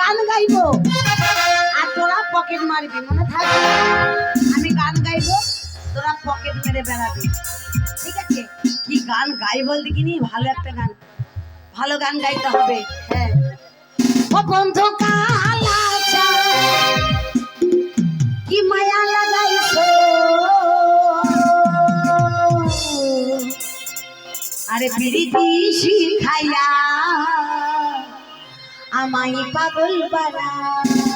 গান গাইবো। আর তোরা পকেট মারবি, মনে থাকবে? আমি গান গাইবো, তোরা পকেট মেরে বেড়াবি। ঠিক আছে? কি গান গাই বলতে কি ভালো একটা গান। ভালো গান গাইতে হবে। হ্যাঁ। ও বন্ধু আমায় পাগল বানাইছো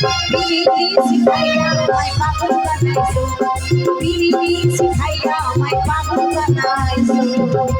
পিরিতি শিখাইয়া আমায় পাগল বানাইছো পিরিতি শিখাইয়া আমায় পাগল বানাইছো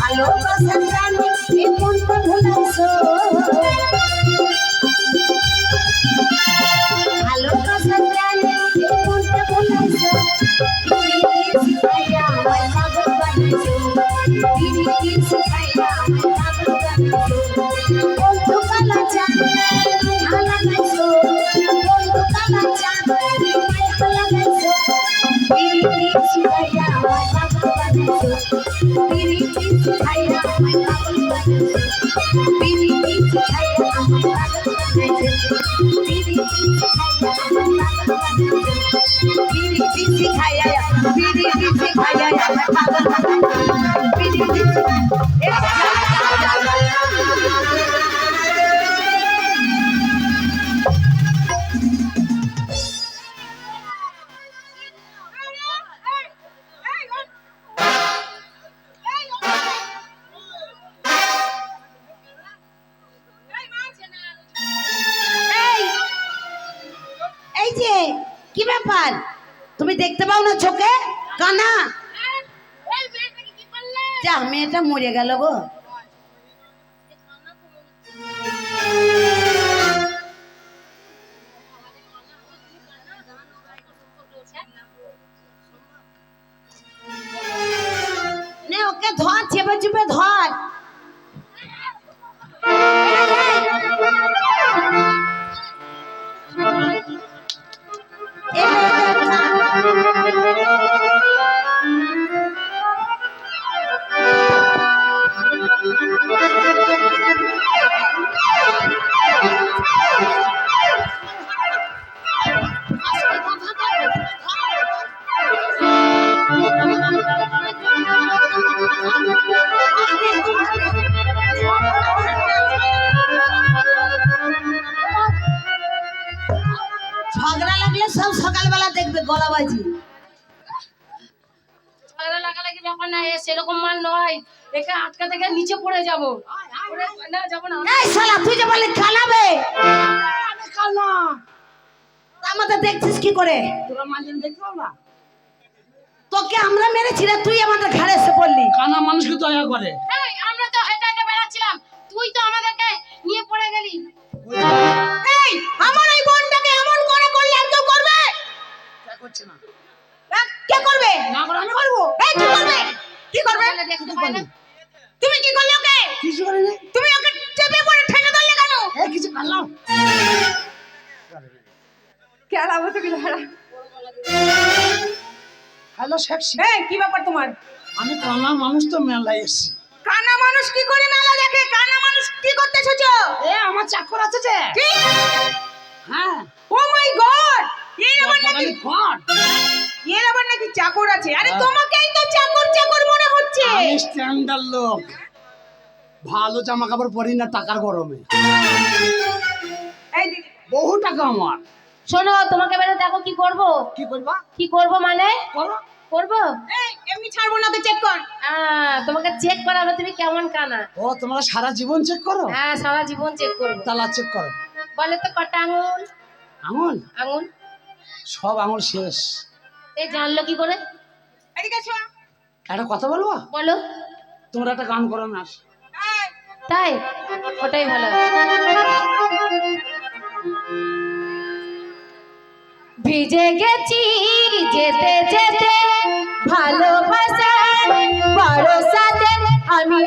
ভালোবাসার জানে এ তো ভুলাইছো কি ব্যাপার? তুমি দেখতে পাও না চোখে? কানা? যা, মেয়েটা মরে গেল গো। ওকে ধর চেপে চেপে ধর। দেখবে গলাবাজি। ঝগড়া লাগালাগি ব্যাপার না সেরকম মাল নয়। একে আটকা থেকে নিচে পড়ে যাব। না যাব না। এই শালা তুই যে বলে খালাবে। আমাদের দেখছিস কি করে? তোরা না তোকে আমরা মেরেছি রে তুই আমাদের ঘাড়ে এসে পড়লি। কানা মানুষকে দয়া করে। এই, আমরা তো হেঁটে হেঁটে বেড়াচ্ছিলাম। তুই তো আমাদেরকে নিয়ে পড়ে গেলি। এই আমার এই বোনটাকে এমন করে করলে আর কেউ করবে করছে না। কে করবে? না করে আমি করব। এই কি করবে? কি করবে? তুমি কি করলে ওকে? কিছু করিনি। তুমি ওকে চেপে পড়ে ঠেলে ধরলে কেন? এই কিছু করলাম। তো হ্যালো সেক্সি এই কি ব্যাপার তোমার? আমি কানা মানুষ তো মেলায় এসছি। কানা মানুষ কি করে মেলা দেখে? কানা মানুষ কি করতে এসেছ? এ আমার চাকর আছে যে। কি? হ্যাঁ। ও মাই গড এর আবার নাকি ফট এর আবার নাকি চাকর আছে? আরে তোমাকেই তো চাকর চাকর মনে হচ্ছে। আমি স্ট্যান্ডার্ড লোক। ভালো জামা কাপড় পরি না টাকার গরমে। এই বহু টাকা আমার। শোনো তোমাকে বেড়ে দেখো কি করব? কি করবা? কি করব মানে? করো। করব? এই এমনি ছাড়বো না তো চেক কর। তোমাকে চেক করাবো তুমি কেমন কানা? ও তোমরা সারা জীবন চেক করো? হ্যাঁ সারা জীবন চেক করব। তালা চেক করো। বলে তো কটা আঙুল? আঙুল? আঙুল? সব আঙুল শেষ। এ জানলো কি করে? একটা কথা বলব? বলো। তোমরা একটা গান করো না। তাই? ওটাই ভালো। ভিজে গেছি যেতে যেতে ভালোবাসা বড় সাথে আমি।